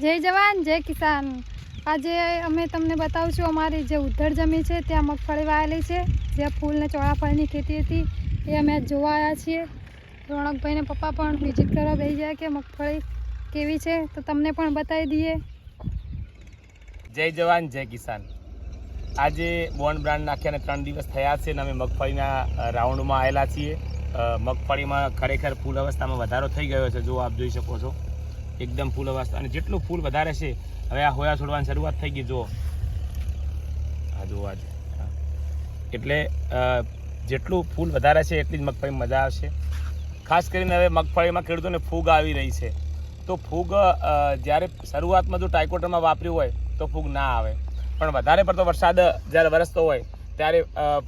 જય જવાન, જય કિસાન. આજે અમે તમને બતાવશું અમારી જે ઉદ્ધર જમીન છે, ત્યાં મગફળી વાયેલી છે જે ફૂલ ને ચોળાફળની ખેતી હતી, એ અમે જોવા આવ્યા છીએ. રોણકભાઈને પપ્પા પણ વિઝિટ કરવા બેસી જાય કે મગફળી કેવી છે, તો તમને પણ બતાવી દઈએ. જય જવાન, જય કિસાન. આજે બોન્ડ બ્રાન્ડ નાખ્યાને ત્રણ દિવસ થયા છે અને અમે મગફળીના રાઉન્ડમાં આવેલા છીએ. મગફળીમાં ખરેખર ફૂલ અવસ્થામાં વધારો થઈ ગયો છે, જો આપ જોઈ શકો છો. એકદમ ફૂલ અવસ્થા અને જેટલું ફૂલ વધારે છે, હવે આ હોયા છોડવાની શરૂઆત થઈ ગઈ, જુઓ. આ જુઓ આજે એટલે જેટલું ફૂલ વધારે છે, એટલી જ મગફળી મજા આવશે. ખાસ કરીને હવે મગફળીમાં ખેડૂતોને ફૂગ આવી રહી છે. તો ફૂગ જ્યારે શરૂઆતમાં જો ટાઇકોટરમાં વાપર્યું હોય, તો ફૂગ ના આવે. પણ વધારે પડતો વરસાદ, જ્યારે વરસતો હોય, ત્યારે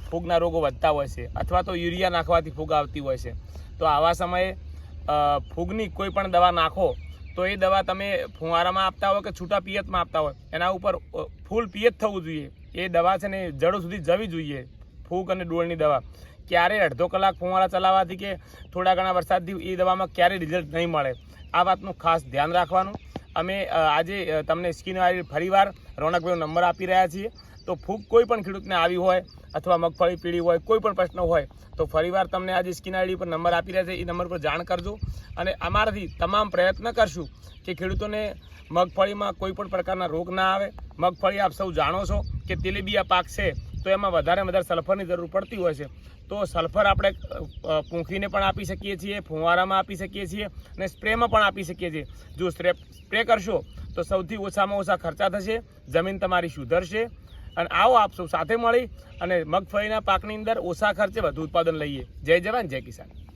ફૂગના રોગો વધતા હોય છે. અથવા તો યુરિયા નાખવાથી ફૂગ આવતી હોય છે. તો આવા સમયે ફૂગની કોઈ પણ દવા નાખો તો એ દવા તમે ફુવારામાં આપતા હોય કે છૂટા પિયતમાં આપતા હોય, એના ઉપર ફૂલ પિયત થવું જોઈએ. એ દવા છે ને જડો સુધી જવી જોઈએ, ફૂગ અને ડોળની દવા. ક્યારે અડધો કલાક ફુવારા ચલાવવાથી કે થોડા ઘણા વરસાદથી એ દવામાં ક્યારેય રિઝલ્ટ નહીં મળે. આ વાતનું ખાસ ધ્યાન રાખવાનું. અમે આજે તમને સ્કીનવાળી ફરીવાર રોનકભાઈનો નંબર આપી રહ્યા છીએ. તો ફૂગ કોઈ પણ ખેડૂતને આવી હોય અથવા મગફળી પીળી હોય, કોઈ પણ પ્રશ્ન હોય, તો ફરીવાર તમને આજે સ્કીન આઈડી પર નંબર આપી રહ્યા છે. એ નંબર પર જાણ કરજો અને અમારાથી તમામ પ્રયત્ન કરશું કે ખેડૂતોને મગફળીમાં કોઈ પણ પ્રકારના રોગ ના આવે. મગફળી આપ સૌ જાણો છો કે તેલીબિયા પાક છે, તો એમાં વધારે વધારે સલ્ફરની જરૂર પડતી હોય છે. તો સલ્ફર આપણે પૂંખીને પણ આપી શકીએ છીએ, ફુવારામાં આપી શકીએ છીએ અને સ્પ્રેમાં પણ આપી શકીએ છીએ. જો સ્પ્રે સ્પ્રે કરશો તો સૌથી ઓછામાં ઓછા ખર્ચા થશે, જમીન તમારી સુધરશે અને આવો આપ સાથે મળી અને મગફળીના પાકની અંદર ઓછા ખર્ચે વધુ ઉત્પાદન લઈએ. જય જવાન, જય કિસાન.